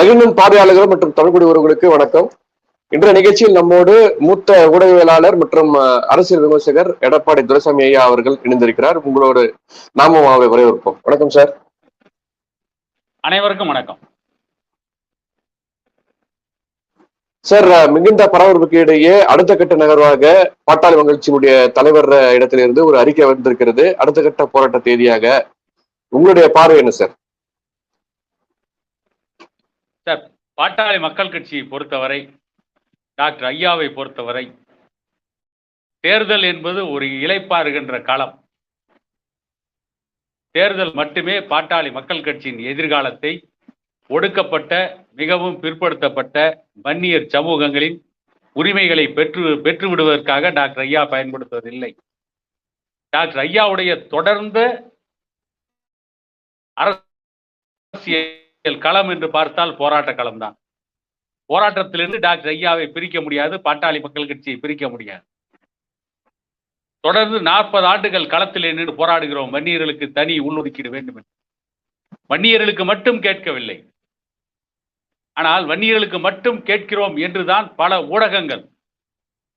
மகிழும் பார்வையாளர்கள் மற்றும் தமிழ்குடி உறவுகளுக்கு வணக்கம். இன்றைய நிகழ்ச்சியில் நம்மோடு மூத்த ஊடகவியலாளர் மற்றும் அரசியல் விமர்சகர் எடப்பாடி துரைசாமி ஐயா அவர்கள் இணைந்திருக்கிறார். உங்களோடு நாமும் அவை வரவேற்போம் வணக்கம் சார். அனைவருக்கும் வணக்கம். சார் மிகுந்த பரபரப்புக்கு இடையே அடுத்த கட்ட நகர்வாக பாட்டாளி மகிழ்ச்சியினுடைய தலைவர் இடத்திலிருந்து ஒரு அறிக்கை வந்திருக்கிறது. அடுத்த கட்ட போராட்ட தேதியாக உங்களுடைய பார்வை என்ன சார் சார் பாட்டாளி மக்கள் கட்சியை பொறுத்தவரை டாக்டர் ஐயாவை பொறுத்தவரை தேர்தல் என்பது ஒரு இளைப்பாறுகின்ற களம். தேர்தல் மட்டுமே பாட்டாளி மக்கள் கட்சியின் எதிர்காலத்தை ஒடுக்கப்பட்ட மிகவும் பிற்படுத்தப்பட்ட வன்னியர் சமூகங்களின் உரிமைகளை பெற்று பெற்று விடுவதற்காக டாக்டர் ஐயா பயன்படுத்துவதில்லை. டாக்டர் ஐயாவுடைய தொடர்ந்த அரசியல் களம் என்று பார்த்தால் போராட்ட களம் தான் போராட்டத்திலிருந்து டாக்டர் ஐயாவை பிரிக்க முடியாது பாட்டாளி மக்கள் கட்சியை பிரிக்க முடியாது. தொடர்ந்து நாற்பது ஆண்டுகள் களத்தில் நின்று போராடுகிறோம். வன்னியர்களுக்கு தனி உள்ஒதுக்கீடு வேண்டும் என்று. வன்னியர்களுக்கு மட்டும் கேட்கவில்லை. ஆனால் வன்னியர்களுக்கு மட்டும் கேட்கிறோம் என்றுதான் பல ஊடகங்கள்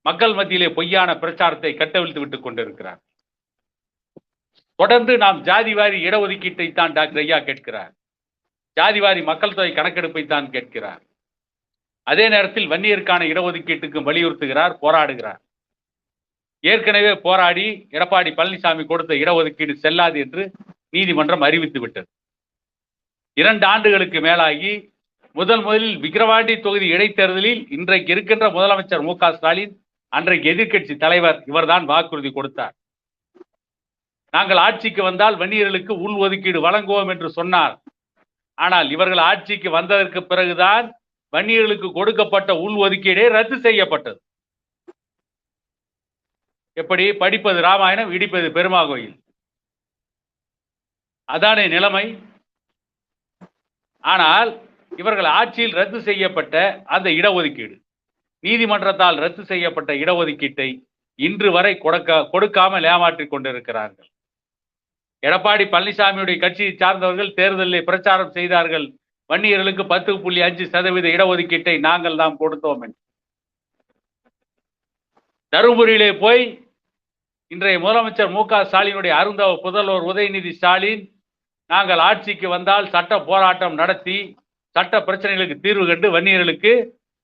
மக்கள் மத்தியிலே பொய்யான பிரச்சாரத்தை கட்டவிழ்த்து விட்டுக் கொண்டிருக்கிறார் தொடர்ந்து நாம் ஜாதிவாரி இடஒதுக்கீட்டை தான் டாக்டர் ஐயா கேட்கிறார். ஜாதிவாரி மக்கள் தொகை கணக்கெடுப்பை தான் கேட்கிறார். அதே நேரத்தில் வன்னியருக்கான இடஒதுக்கீட்டுக்கு வலியுறுத்துகிறார் போராடுகிறார். ஏற்கனவே போராடி எடப்பாடி பழனிசாமி கொடுத்த இடஒதுக்கீடு செல்லாது என்று நீதிமன்றம் அறிவித்து விட்டது. இரண்டு ஆண்டுகளுக்கு மேலாகி முதல் முதலில் விக்கிரவாண்டி தொகுதி இடைத்தேர்தலில் இன்றைக்கு இருக்கின்ற முதலமைச்சர் மு ஸ்டாலின் அன்றைக்கு எதிர்க்கட்சி தலைவர் இவர்தான் வாக்குறுதி கொடுத்தார். நாங்கள் ஆட்சிக்கு வந்தால் வன்னியர்களுக்கு உள் ஒதுக்கீடு வழங்குவோம் என்று சொன்னார். ஆனால் இவர்கள் ஆட்சிக்கு வந்ததற்கு பிறகுதான் வன்னியர்களுக்கு கொடுக்கப்பட்ட உள் ஒதுக்கீடே ரத்து செய்யப்பட்டது. எப்படி? படிப்பது ராமாயணம் இடிப்பது பெருமா கோயில் அதானே நிலைமை? ஆனால் இவர்கள் ஆட்சியில் ரத்து செய்யப்பட்ட அந்த இடஒதுக்கீடு. நீதிமன்றத்தால் ரத்து செய்யப்பட்ட இடஒதுக்கீட்டை இன்று வரை கொடுக்க கொடுக்காமல் ஏமாற்றிக் கொண்டிருக்கிறார்கள். எடப்பாடி பழனிசாமியுடைய கட்சியை சார்ந்தவர்கள் தேர்தலில் பிரச்சாரம் செய்தார்கள். வன்னியர்களுக்கு பத்து புள்ளி அஞ்சு சதவீத இடஒதுக்கீட்டை நாங்கள் தான் கொடுத்தோம் என்று. தருமபுரியிலே போய் இன்றைய முதலமைச்சர் மு க ஸ்டாலினுடைய அருந்தவ புதல்வர் உதயநிதி ஸ்டாலின் நாங்கள் ஆட்சிக்கு வந்தால் சட்ட போராட்டம் நடத்தி சட்ட பிரச்சனைகளுக்கு தீர்வு கண்டு வன்னியர்களுக்கு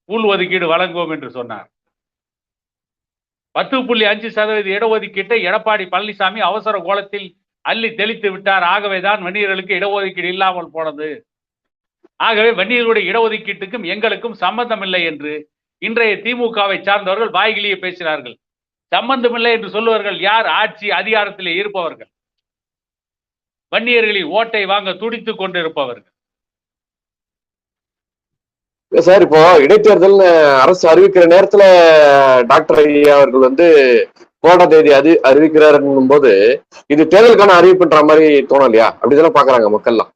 உள் ஒதுக்கீடு வழங்குவோம் என்று சொன்னார். பத்து புள்ளி அஞ்சு சதவீத இடஒதுக்கீட்டை எடப்பாடி பழனிசாமி அவசர கோலத்தில் அள்ளி தெளித்து விட்டார். ஆகவேதான் வன்னியர்களுக்கு இடஒதுக்கீடு இல்லாமல் போனது. ஆகவே வன்னியர்களுடைய இடஒதுக்கீட்டுக்கும் எங்களுக்கும் சம்பந்தம் இல்லை என்று இன்றைய திமுகவை சார்ந்தவர்கள் வாய்கிலேயே பேசினார்கள். சம்பந்தமில்லை என்று சொல்லுவார்கள் யார்? ஆட்சி அதிகாரத்திலே இருப்பவர்கள். வன்னியர்களின் ஓட்டை வாங்க துடித்துக் கொண்டிருப்பவர்கள். சார் இப்போ இடைத்தேர்தல் அரசு அறிவிக்கிற நேரத்துல டாக்டர் ஐயா அவர்கள் வந்து போராட்ட தேதி அது அறிவிக்கிறாருன்னும் போது இது தேர்தலுக்கான அறிவிப்புன்ற மாதிரி தோணலையா அப்படிதானே பாக்குறாங்க மக்கள்லாம்.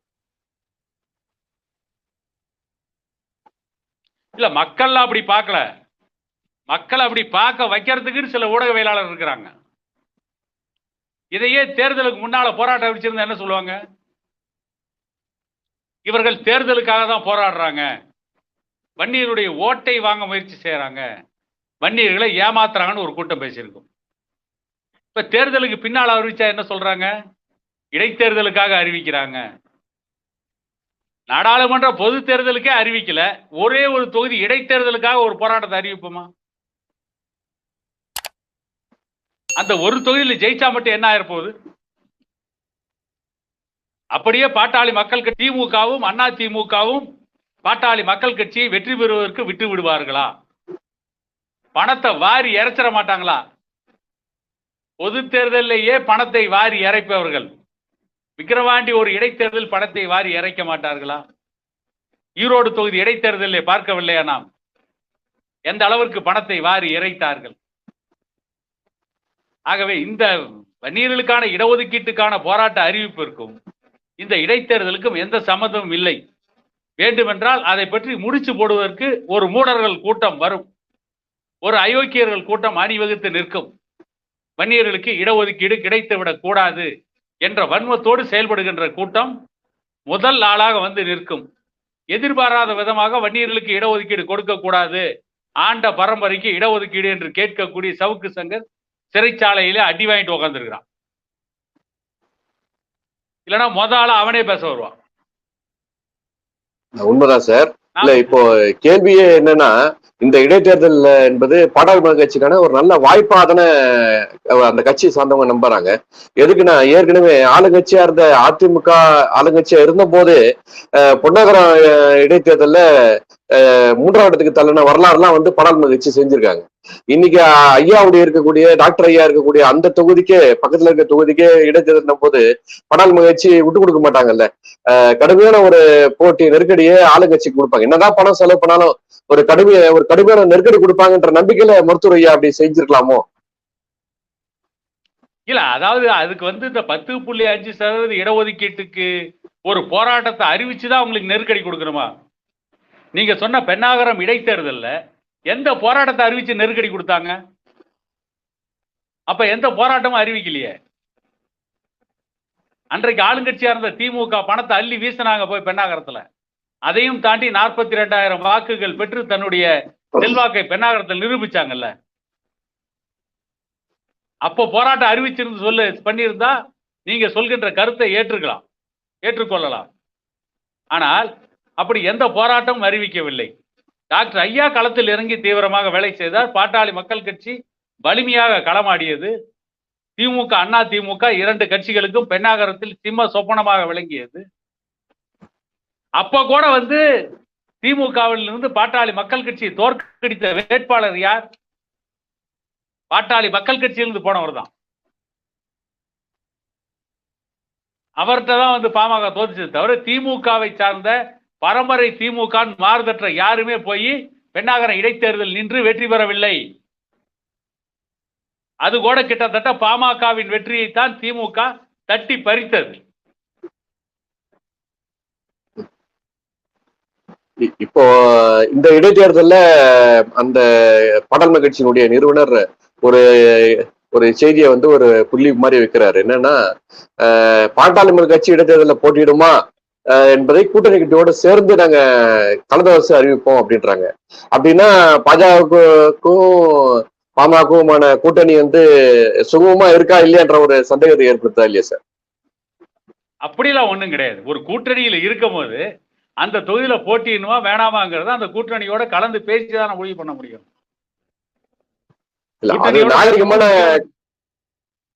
இல்ல மக்கள் அப்படி பார்க்கல மக்கள் அப்படி பார்க்க வைக்கிறதுக்கு சில ஊடகவியலாளர் இருக்கிறாங்க. இதையே தேர்தலுக்கு முன்னால போராட்டம் அறிவிச்சிருந்தா என்ன சொல்லுவாங்க? இவர்கள் தேர்தலுக்காக தான் போராடுறாங்க. வன்னியருடைய ஓட்டை வாங்க முயற்சி செய்யறாங்க வன்னியர்களை ஏமாத்துறாங்கன்னு ஒரு கூட்டம் பேசியிருக்கும். இப்ப தேர்தலுக்கு பின்னால் அறிவிச்சா என்ன சொல்றாங்க? இடைத்தேர்தலுக்காக அறிவிக்கிறாங்க. நாடாளுமன்ற பொது தேர்தலுக்கே அறிவிக்கல. ஒரே ஒரு தொகுதி இடைத்தேர்தலுக்காக ஒரு போராட்டத்தை அறிவிப்போமா? அந்த ஒரு தொகுதியில் ஜெயிச்சா மட்டும் என்ன ஆயிருப்போகுது அப்படியே பாட்டாளி மக்கள் கட்சி திமுகவும் அண்ணா திமுகவும் பாட்டாளி மக்கள் கட்சியை வெற்றி பெறுவதற்கு விட்டு விடுவார்களா? பணத்தை வாரி இறைச்சிட மாட்டாங்களா? பொது தேர்தலிலேயே பணத்தை வாரி இறைப்பவர்கள். விக்கிரவாண்டி ஒரு இடைத்தேர்தல் பணத்தை வாரி இறைக்க மாட்டார்களா? ஈரோடு தொகுதி இடைத்தேர்தலில் பார்க்கவில்லையா நாம்? எந்த அளவிற்கு பணத்தை வாரி இறைத்தார்கள்? ஆகவே இந்த வன்னியர்களுக்கான இடஒதுக்கீட்டுக்கான போராட்ட அறிவிப்பிற்கும் இந்த இடைத்தேர்தலுக்கும் எந்த சம்மந்தமும் இல்லை. வேண்டுமென்றால் அதை பற்றி முடிச்சு போடுவதற்கு ஒரு மூடர்கள் கூட்டம் வரும். ஒரு அயோக்கியர்கள் கூட்டம் அணிவகுத்து நிற்கும். வன்னியர்களுக்கு இடஒதுக்கீடு கிடைத்துவிடக் கூடாது என்ற வன்மத்தோடு செயல்படுகின்ற கூட்டம் முதல் ஆளாக வந்து நிற்கும். எதிர்பாராத விதமாக வன்னியர்களுக்கு இடஒதுக்கீடு கொடுக்க கூடாது. ஆண்ட பரம்பரைக்கு இடஒதுக்கீடு என்று கேட்கக்கூடிய சவுக்கு சங்கர் சிறைச்சாலையிலே அடி வாங்கிட்டு உட்காந்துருக்கிறான் இல்லைன்னா மொத ஆளா அவனே பேச வருவான். உண்மைதான் சார். இல்ல இப்போ கேள்வியே என்னன்னா இந்த இடைத்தேர்தல் என்பது பாடாளுமன்ற கட்சிக்கான ஒரு நல்ல வாய்ப்பா தானே அந்த கட்சியை சார்ந்தவங்க நம்புறாங்க. எதுக்குன்னா ஏற்கனவே ஆளுங்கட்சியா இருந்த அதிமுக ஆளுங்கட்சியா இருந்த போது பொன்னகரம் இடைத்தேர்தல்ல மூன்றாவட்டத்துக்கு மூன்றாம் இடத்துக்கு தள்ளின வரலாறுலாம் வந்து பாடாளுமன்ற கட்சி செஞ்சிருக்காங்க. இன்னைக்கு ஐயாவுடைய இருக்கக்கூடிய டாக்டர் ஐயா இருக்கக்கூடிய அந்த தொகுதிக்கே பக்கத்துல இருக்க தொகுதிக்கே இடைத்தேர்தல் போது பாடாளுமன்ற கட்சி விட்டு கொடுக்க மாட்டாங்கல்ல. கடுமையான ஒரு போட்டி நெருக்கடியே ஆளுங்கட்சிக்கு கொடுப்பாங்க. என்னதான் பணம் செலவு பண்ணாலும் ஒரு கடுமைய ஒரு கடுமையான நெருக்கடி கொடுப்பாங்கன்ற நம்பிக்கையில மருத்துவர் ஐயா அப்படி செஞ்சிருக்கலாமோ? இல்ல அதாவது அதுக்கு வந்து இந்த பத்து புள்ளி அஞ்சு சதவீத இடஒதுக்கீட்டுக்கு ஒரு போராட்டத்தை அறிவிச்சுதான் உங்களுக்கு நெருக்கடி கொடுக்கணுமா? நீங்க சொன்ன பெண்ணாகரம் இடைத்தேர்தல்ல எந்த போராட்டத்தை அறிவிச்சு நெருக்கடி கொடுத்தாங்க? அப்ப எந்த போராட்டமும் அறிவிக்கலையே. அன்றைக்கு ஆளுங்கட்சியா இருந்த திமுக பணத்தை அள்ளி வீசினாங்க போய் பெண்ணாகரத்துல. அதையும் தாண்டி நாற்பத்தி ரெண்டாயிரம் வாக்குகள் பெற்று தன்னுடைய செல்வாக்கை பெண்ணாகரத்தில் நிரூபிச்சாங்கல்ல. அப்போ போராட்டம் அறிவிச்சிருந்து சொல்லு பண்ணியிருந்தா நீங்க சொல்கின்ற கருத்தை ஏற்றுக்கலாம் ஏற்றுக்கொள்ளலாம். ஆனால் அப்படி எந்த போராட்டமும் அறிவிக்கவில்லை. டாக்டர் ஐயா களத்தில் இறங்கி தீவிரமாக வேலை செய்தார். பாட்டாளி மக்கள் கட்சி வலிமையாக களமாடியது. திமுக அண்ணா திமுக இரண்டு கட்சிகளுக்கும் பெண்ணாகரத்தில் சிம்ம சொப்பனமாக விளங்கியது. அப்ப கூட வந்து திமுகவில் இருந்து பாட்டாளி மக்கள் கட்சியை தோற்கடித்த வேட்பாளர் யார்? பாட்டாளி மக்கள் கட்சியிலிருந்து போனவர் தான். அவர்கிட்ட தான் வந்து பாமக தோதிச்சது தவிர திமுகவை சார்ந்த பரம்பரை திமுக மாறுதற்ற யாருமே போய் பெண்ணாகரம் இடைத்தேர்தல் நின்று வெற்றி பெறவில்லை. அது கூட கிட்டத்தட்ட பாமகவின் வெற்றியைத்தான் திமுக தட்டி பறித்தது. இப்போ இந்த இடைத்தேர்தல்ல அந்த பாடாளுமன்ற கட்சியினுடைய நிறுவனர் ஒரு ஒரு செய்தியை வந்து ஒரு புள்ளி மாதிரி வைக்கிறாரு. என்னன்னா அஹ், கட்சி இடைத்தேர்தலில் போட்டியிடுமா என்பதை கூட்டணி கட்சியோடு சேர்ந்து நாங்க கலந்தவசம் அறிவிப்போம் அப்படின்றாங்க. அப்படின்னா பாஜகவுக்கும் பாமகவுமான கூட்டணி வந்து சுகமமா இருக்கா இல்லையான்ற ஒரு சந்தேகத்தை ஏற்படுத்தா இல்லையா சார்? அப்படிலாம் ஒண்ணும் கிடையாது. ஒரு கூட்டணியில இருக்கும்போது அந்த தொகுதியில போட்டியிடுமா வேணாமாங்கிறத அந்த கூட்டணியோட கலந்து பேசி தான் முடிவு பண்ண முடியும். நாகரிகமான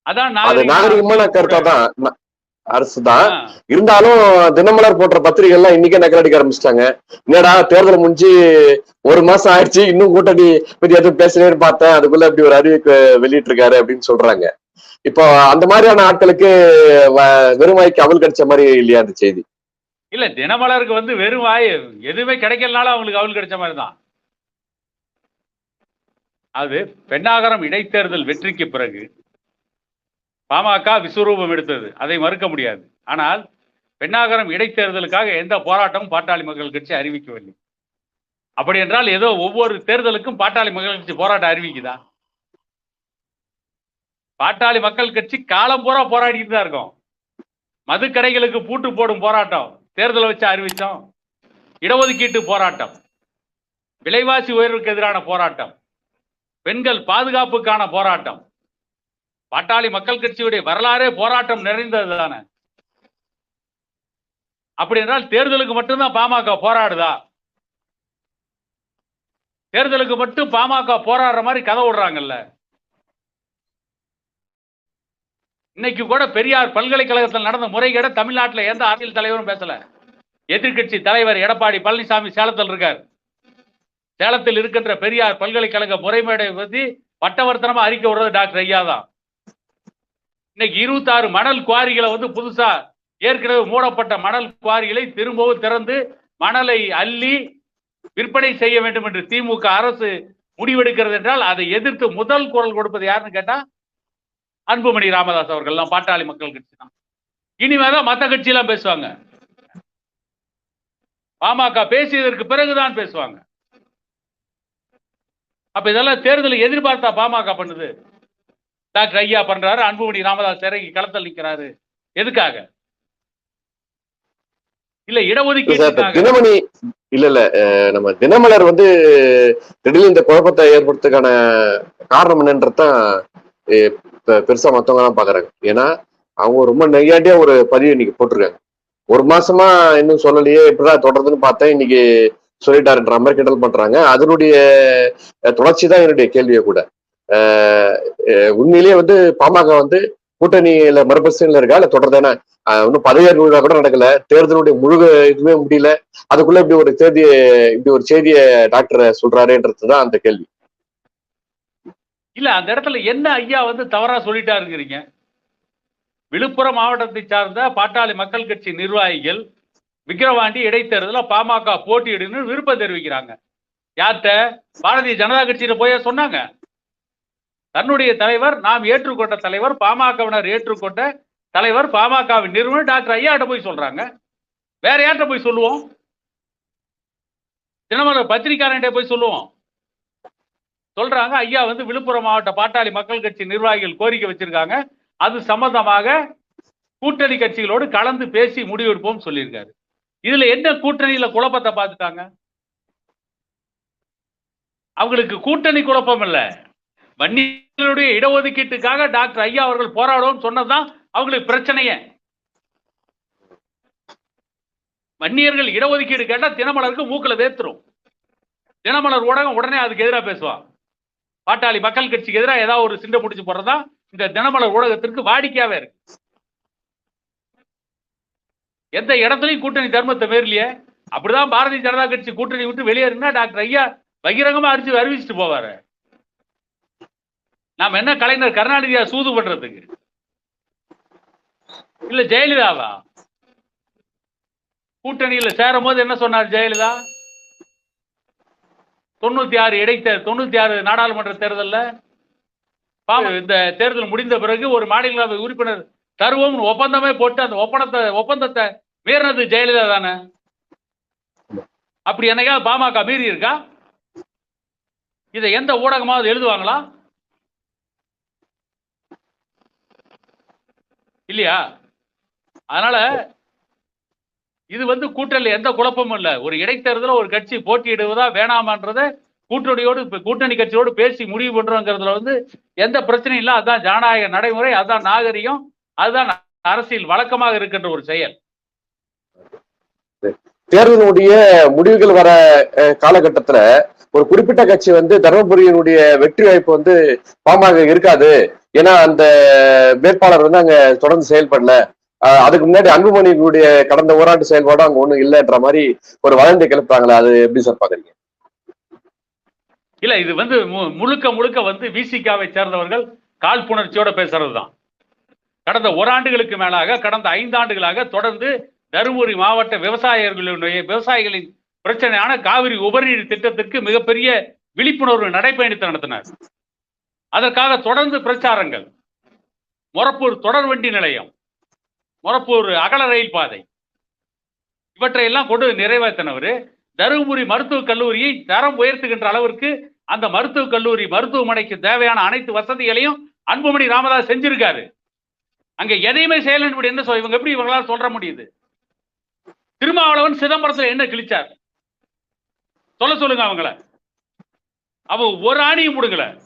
அதான் நாகரிகமான கருத்தா தான். அரசு தான். இருந்தாலும் தினமலர் போன்ற பத்திரிகை எல்லாம் இன்னைக்கே நக்கலடிக்க ஆரம்பிச்சிட்டாங்க. என்னடா தேர்தல் முடிஞ்சு ஒரு மாசம் ஆயிடுச்சு இன்னும் கூட்டணி பத்தி எதுவும் பேசலேன்னு பார்த்தேன். அதுக்குள்ள இப்படி ஒரு அறிவிப்பு வெளியிட்டு இருக்காரு அப்படின்னு சொல்றாங்க. இப்போ அந்த மாதிரியான ஆட்களுக்கு வெறும் வாய்க்கு அவல் கிடைச்ச மாதிரி இல்லையா அந்த செய்தி? இல்ல தினமலருக்கு வந்து வெறும் வாய் எதுவுமே கிடைக்கலனாலும் அவங்களுக்கு அவள் கிடைச்ச மாதிரி தான். அது பெண்ணாகரம் இடைத்தேர்தல் வெற்றிக்கு பிறகு பாமக விஸ்வரூபம் எடுத்தது. அதை மறுக்க முடியாது. ஆனால் பெண்ணாகரம் இடைத்தேர்தலுக்காக எந்த போராட்டமும் பாட்டாளி மக்கள் கட்சி அறிவிக்கவில்லை. அப்படி என்றால் ஏதோ ஒவ்வொரு தேர்தலுக்கும் பாட்டாளி மக்கள் கட்சி போராட்டம் அறிவிக்குதா? பாட்டாளி மக்கள் கட்சி காலம் பூரா போராடிட்டு தான் இருக்கும். மதுக்கடைகளுக்கு பூட்டு போடும் போராட்டம். தேர்தலை வச்சு அறிவித்தோம். இடஒதுக்கீட்டு போராட்டம். விலைவாசி உயர்வுக்கு எதிரான போராட்டம். பெண்கள் பாதுகாப்புக்கான போராட்டம். பாட்டாளி மக்கள் கட்சியுடைய வரலாறே போராட்டம் நிறைந்தது தானே. அப்படி என்றால் தேர்தலுக்கு மட்டும்தான் பாமக போராடுதா? தேர்தலுக்கு மட்டும் பாமக போராடுற மாதிரி கதை விடுறாங்கல்ல. இன்னைக்கு கூட பெரியார் பல்கலைக்கழகத்தில் நடந்த முறைகேட தமிழ்நாட்டில் எந்த அரசியல் தலைவரும் பேசல. எதிர்கட்சி தலைவர் எடப்பாடி பழனிசாமி சேலத்தில் இருக்கார். சேலத்தில் இருக்கின்ற பெரியார் பல்கலைக்கழக முறைமேடை பற்றி பட்டவர்த்தனமா அறிக்கை விடுறது டாக்டர் ஐயா தான். இன்னைக்கு இருபத்தாறு மணல் குவாரிகளை வந்து புதுசா ஏற்கனவே மூடப்பட்ட மணல் குவாரிகளை திரும்பவும் திறந்து மணலை அள்ளி விற்பனை செய்ய வேண்டும் என்று திமுக அரசு முடிவெடுக்கிறது என்றால் அதை எதிர்த்து முதல் குரல் கொடுப்பது யாருன்னு கேட்டா அன்புமணி ராமதாஸ் அவர்கள்லாம் பாட்டாளி மக்கள் கட்சி தான். இனிமேதான் மத்த கட்சி எல்லாம் பேசுவாங்க. பாமக பேசியதற்கு பிறகுதான் பேசுவாங்க. அப்ப இதெல்லாம் தேர்தலை எதிர்பார்த்தா பாமக பண்ணுது. டாக்டர் ஐயா பண்றாரு அன்புமணி ராமதாஸ் இறங்கி களத்தில் நிக்கிறாரு எதுக்காக? இல்ல தினமணி இல்ல இல்ல நம்ம தினமலர் வந்து திடீர்னு இந்த குழப்பத்தை ஏற்படுறதுக்கான காரணம் என்னன்றதான் பெருசா மத்தவங்க தான் பாக்குறாங்க. ஏன்னா அவங்க ரொம்ப நெய்யாண்டியா ஒரு பதிவு இன்னைக்கு போட்டிருக்காங்க. ஒரு மாசமா இன்னும் சொல்லலையே எப்படிதான் தொடர்ந்துன்னு பார்த்தேன் இன்னைக்கு சொல்லிட்டாருன்ற மாதிரி கிண்டல் பண்றாங்க. அதனுடைய தொடர்ச்சி தான் என்னுடைய கேள்வியை கூட. உண்மையிலேயே வந்து பாமக வந்து கூட்டணியில மறுபரிசீலனை இருக்கா இல்ல தொடர்ந்து இன்னும் பதவியேற்பு விழா கூட நடக்கல. தேர்தலுடைய முழு இதுவே முடியல. அதுக்குள்ள இப்படி ஒரு செய்தியை இப்படி ஒரு செய்தியை டாக்டர் சொல்றாருன்றதுதான் அந்த கேள்வி. இல்ல அந்த இடத்துல என்ன ஐயா வந்து தவறா சொல்லிட்டாருங்கிறீங்க? விழுப்புரம் மாவட்டத்தை சார்ந்த பாட்டாளி மக்கள் கட்சி நிர்வாகிகள் விக்கிரவாண்டி இடைத்தேர்தலில் பாமக போட்டியிடுன்னு விருப்பம் தெரிவிக்கிறாங்க. யார்கிட்ட? பாரதிய ஜனதா கட்சியில போய் சொன்னாங்க. தன்னுடைய தலைவர் நாம் ஏற்றுக்கொண்ட தலைவர் பாமகவினர் ஏற்றுக்கொண்ட தலைவர் பாமகவின் நிறுவனர் டாக்டர் ஐயாட்ட போய் சொல்றாங்க. வேற யார்கிட்ட போய் சொல்லுவோம்? தினமலர் பத்திரிகாரன்ட்ட போய் சொல்லுவோம். சொல்றாங்க ஐயா வந்து விழுப்புரம் மாவட்ட பாட்டாளி மக்கள் கட்சி நிர்வாகிகள் கோரிக்கை வச்சிருக்காங்க. அது சம்பந்தமாக கூட்டணி கட்சிகளோடு கலந்து பேசி முடிவெடுப்போம் சொல்லியிருக்காரு. இதுல என்ன கூட்டணியில குழப்பத்தை பார்த்துட்டாங்க? அவங்களுக்கு கூட்டணி குழப்பம் இல்ல. வன்னியர்களுடைய இடஒதுக்கீட்டுக்காக டாக்டர் ஐயா அவர்கள் போராடுவோம் சொன்னதுதான் அவங்களுக்கு பிரச்சனைய. வன்னியர்கள் இடஒதுக்கீடு கேட்டா தினமலருக்கு மூக்கில் வேத்துரும் தினமலர் ஊடகம் உடனே அதுக்கு எதிராக பேசுவான் பாட்டாளி மக்கள் கட்சிக்கு எதிராக ஏதாவது ஒரு சிண்டை முடிச்சு போடுறதா இந்த தினமலர் ஊடகத்திற்கு வாடிக்கையாவே இருக்கு. எந்த இடத்துலையும் கூட்டணி தர்மத்தை மீறலையே? அப்படிதான் பாரதிய ஜனதா கட்சி கூட்டணி விட்டு வெளியேறினா டாக்டர் ஐயா பகிரங்கமா அடிச்சு அறிவிச்சுட்டு போவாரு. நாம என்ன கலைஞர் கருணாநிதியா சூது பண்றதுக்கு? இல்ல ஜெயலலிதாவா? கூட்டணியில சேரும் போது என்ன சொன்னார் ஜெயலலிதா? தொண்ணூத்தி ஆறு இடைத்தே தொண்ணூத்தி ஆறு நாடாளுமன்ற தேர்தல்ல இந்த தேர்தல் முடிந்த பிறகு ஒரு மாநிலங்களவை உறுப்பினர் தருவோம் ஒப்பந்தமே போட்டு அந்த ஒப்பந்தத்தை ஒப்பந்தத்தை மீறினது ஜெயலலிதா தானே? அப்படி என்னைக்காவது பாமக மீறி இருக்கா? இதை எந்த ஊடகமாவது எழுதுவாங்களா? இல்லையா? அதனால இது வந்து கூட்டணியில் எந்த குழப்பமும் இல்லை. ஒரு இடைத்தேர்தலில் ஒரு கட்சி போட்டியிடுவதா வேணாமான்றத கூட்டணியோடு கூட்டணி கட்சியோடு பேசி முடிவு பண்றோங்கிறதுல வந்து எந்த பிரச்சனையும் இல்லை. அதான் ஜனநாயக நடைமுறை அதுதான் நாகரிகம் அதுதான் அரசியல் வழக்கமாக இருக்கின்ற ஒரு செயல். தேர்தலுடைய முடிவுகள் வர காலகட்டத்துல ஒரு குறிப்பிட்ட கட்சி வந்து தருமபுரியினுடைய வெற்றி வாய்ப்பு வந்து பாமாக இருக்காது. ஏன்னா அந்த வேட்பாளர் வந்து அங்க தொடர்ந்து செயல்படல. அதுக்கு முன்னாடி அன்புமணியினுடைய கடந்த ஓராண்டு செயல்பாடு அங்க ஒண்ணும் இல்லைன்ற மாதிரி ஒரு வதந்தி கிளப்புறாங்களே அது எப்படி சார் பாக்குறீங்க? இல்ல இது வந்து மு- முழுக்க முழுக்க வந்து விசிகாவை சேர்ந்தவர்கள் காழ்ப்புணர்ச்சியோட பேசுறதுதான். கடந்த ஓராண்டுகளுக்கு மேலாக கடந்த ஐந்தாண்டுகளாக தொடர்ந்து தருமபுரி மாவட்ட விவசாயிகளுடைய விவசாயிகளின் பிரச்சனையான காவிரி உபரிநீர் திட்டத்திற்கு மிகப்பெரிய விழிப்புணர்வு நடைபயணத்தை நடத்தினார். அதற்காக தொடர்ந்து பிரச்சாரங்கள். மொரப்பூர் தொடர்வண்டி நிலையம். மொரப்பூர் அகல ரயில் பாதை. இவற்றையெல்லாம் கொண்டு நிறைவேற்றினவர் தருமபுரி மருத்துவக் கல்லூரியை தரம் உயர்த்துகின்ற அளவிற்கு அந்த மருத்துவக் கல்லூரி மருத்துவமனைக்கு தேவையான அனைத்து வசதிகளையும் அன்புமணி ராமதாஸ் செஞ்சிருக்காரு. அங்க எதையுமே செய்யலன்னு என்ன சொல் இவங்க எப்படி இவங்களால சொல்ற முடியுது? திருமாவளவன் சிதம்பரத்துல என்ன கிழிச்சார்? சொல்ல சொல்லுங்க அவங்கள. அவ ஒரு ஆணியும் முடுங்கல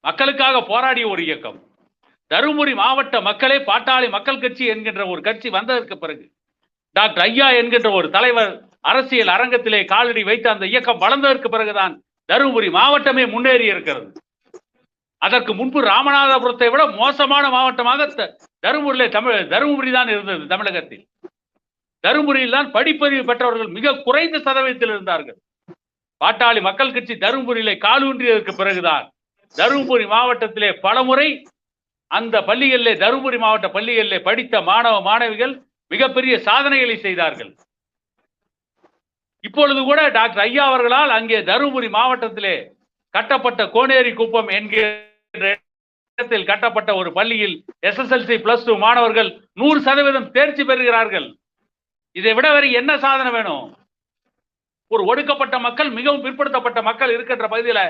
மக்களுக்காக போராடிய ஒரு இயக்கம். தருமபுரி மாவட்ட மக்களே பாட்டாளி மக்கள் கட்சி என்கின்ற ஒரு கட்சி வந்ததற்கு பிறகு டாக்டர் ஐயா என்கின்ற ஒரு தலைவர் அரசியல் அரங்கத்திலே காலடி வைத்து அந்த இயக்கம் வளர்ந்ததற்கு பிறகுதான் தருமபுரி மாவட்டமே முன்னேறி இருக்கிறது. அதற்கு முன்பு ராமநாதபுரத்தை விட மோசமான மாவட்டமாக த- தருமபுரியிலே தமிழ் தருமபுரி தான் இருந்தது தமிழகத்தில். தருமபுரியில் தான் படிப்பறிவு பெற்றவர்கள் மிக குறைந்த சதவீதத்தில் இருந்தார்கள். பாட்டாளி மக்கள் கட்சி தருமபுரியிலே காலூன்றியதற்கு பிறகுதான் தருமபுரி மாவட்டத்திலே பலமுறை அந்த பள்ளிகளிலே தருமபுரி மாவட்ட பள்ளிகளிலே படித்த மாணவ மாணவிகள் மிகப்பெரிய சாதனைகளை செய்தார்கள். இப்பொழுது கூட டாக்டர் ஐயா அவர்களால் அங்கே தருமபுரி மாவட்டத்திலே கட்டப்பட்ட கோனேரி குப்பம் என்கிற இடத்தில் கட்டப்பட்ட ஒரு பள்ளியில் எஸ்எஸ்எல்சி பிளஸ் டூ மாணவர்கள் நூறு சதவீதம் தேர்ச்சி பெறுகிறார்கள். இதை விட வேறு என்ன சாதனை வேணும்? ஒரு ஒடுக்கப்பட்ட மக்கள் மிகவும் பிற்படுத்தப்பட்ட மக்கள் இருக்கின்ற பகுதியில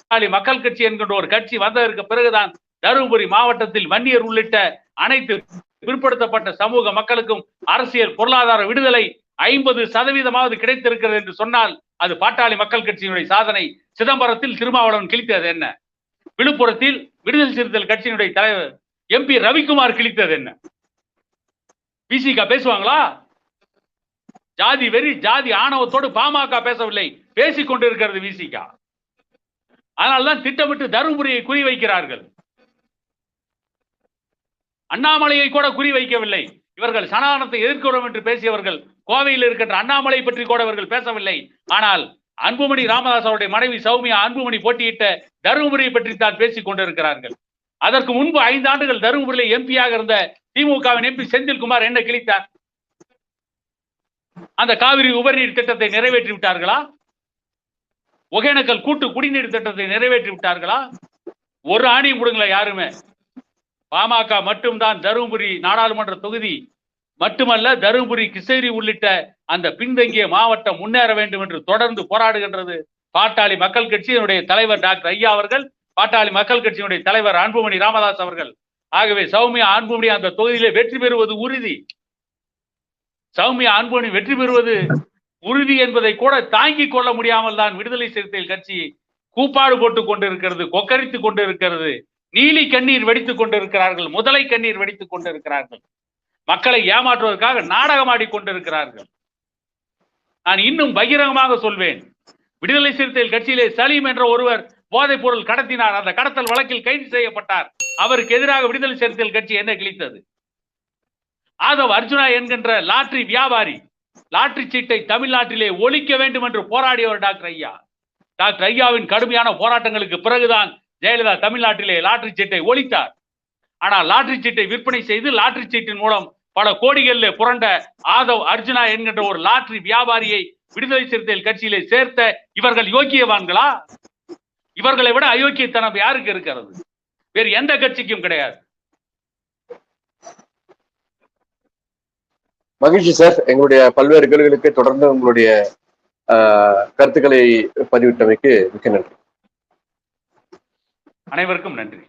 பாட்டாளி மக்கள் கட்சி என்கின்ற ஒரு கட்சி வந்ததற்கு பிறகுதான் தருமபுரி மாவட்டத்தில் வன்னியர் உள்ளிட்ட அனைத்து பிற்படுத்தப்பட்ட சமூக மக்களுக்கும் அரசியல் பொருளாதார விடுதலை ஐம்பது சதவீதமாவது கிடைத்திருக்கிறது என்று சொன்னால் அது பாட்டாளி மக்கள் கட்சியினுடைய சாதனை. சிதம்பரத்தில் திருமாவளவன் கிழித்தது என்ன? விழுப்புரத்தில் விடுதலை சிறுத்தைகள் கட்சியினுடைய தலைவர் எம்பி ரவிக்குமார் கிழித்தது என்ன? விசிகா பேசுவாங்களா? ஜாதி வெறி ஜாதி ஆணவத்தோடு பாமக பேசவில்லை. பேசிக். கொண்டிருக்கிறது விசிகா அதனால்தான் திட்டமிட்டு தருமபுரியை குறிவைக்கிறார்கள் அண்ணாமலையை கூட குறிவைக்கவில்லை இவர்கள் சனாதனத்தை எதிர்க்கிறோம் என்று பேசியவர்கள் கோவையில் இருக்கின்ற அண்ணாமலை பற்றி கூட இவர்கள் பேசவில்லை. ஆனால் அன்புமணி ராமதாஸ் அவருடைய மனைவி சௌமியா அன்புமணி போட்டியிட்ட தருமபுரியை பற்றி தான் பேசிக் கொண்டிருக்கிறார்கள். அதற்கு முன்பு ஐந்து ஆண்டுகள் தருமபுரியில் எம்பியாக இருந்த திமுகவின் எம்பி செந்தில்குமார் என்ன கிழித்தார்? அந்த காவிரி உபரிநீர் திட்டத்தை நிறைவேற்றி விட்டார்களா? ஒகேனக்கல் கூட்டு குடிநீர் திட்டத்தை நிறைவேற்றி விட்டார்களா? ஒரு ஆணையும் கொடுங்களா யாருமே. பாமக மட்டும்தான் தருமபுரி நாடாளுமன்ற தொகுதி. மட்டுமல்ல தருமபுரி கிருஷ்ணகிரி உள்ளிட்ட அந்த பின்தங்கிய மாவட்டம் முன்னேற வேண்டும் என்று தொடர்ந்து போராடுகின்றது பாட்டாளி மக்கள் கட்சியினுடைய தலைவர் டாக்டர் ஐயா அவர்கள் பாட்டாளி மக்கள் கட்சியினுடைய தலைவர் அன்புமணி ராமதாஸ் அவர்கள். ஆகவே சௌமியா அன்புமணி அந்த தொகுதியிலே வெற்றி பெறுவது உறுதி. சௌமியா அன்புமணி வெற்றி பெறுவது உறுதி என்பதை கூட தாங்கிக் கொள்ள முடியாமல் தான் விடுதலை சிறுத்தைகள் கட்சி கூப்பாடு போட்டுக் கொண்டிருக்கிறது கொக்கரித்துக் கொண்டிருக்கிறது நீலி கண்ணீர் வெடித்துக் கொண்டிருக்கிறார்கள் முதலை கண்ணீர் வெடித்துக் கொண்டிருக்கிறார்கள். மக்களை ஏமாற்றுவதற்காக நாடகமாடி கொண்டிருக்கிறார்கள். நான் இன்னும் பகிரங்கமாக சொல்வேன் விடுதலை சிறுத்தைகள் கட்சியிலே சலீம் என்ற ஒருவர் போதைப் பொருள் கடத்தினார் அந்த கடத்தல் வழக்கில் கைது செய்யப்பட்டார். அவருக்கு எதிராக விடுதலை சிறுத்தைகள் கட்சி என்ன கிழித்தது? ஆதவ் அர்ஜுனா என்கின்ற லாட்டரி வியாபாரி லாட்டரி சீட்டை தமிழ்நாட்டிலே ஒழிக்க வேண்டும் என்று போராடியவர் டாக்டர் ஐயா. டாக்டர் ஐயாவின் கடுமையான போராட்டங்களுக்கு பிறகுதான் ஜெயலலிதா தமிழ்நாட்டிலே லாட்டரி சீட்டை ஒழித்தார். ஆனால் லாட்டரி சீட்டை விற்பனை செய்து லாட்டரி சீட்டின் மூலம் பல கோடிகளில் புரண்ட ஆதவ் அர்ஜுனா என்கின்ற ஒரு லாட்டரி வியாபாரியை விடுதலை சிறுத்தைகள் கட்சியிலே சேர்த்த இவர்கள் யோக்கியவான்களா? இவர்களை விட அயோக்கியத்தனம் யாருக்கு இருக்கிறது? வேறு எந்த கட்சிக்கும் கிடையாது. மகிழ்ச்சி சார் எங்களுடைய பல்வேறு கேள்விகளுக்கு தொடர்ந்து உங்களுடைய கருத்துக்களை பதிவிட்டமைக்கு மிக்க நன்றி. அனைவருக்கும் நன்றி.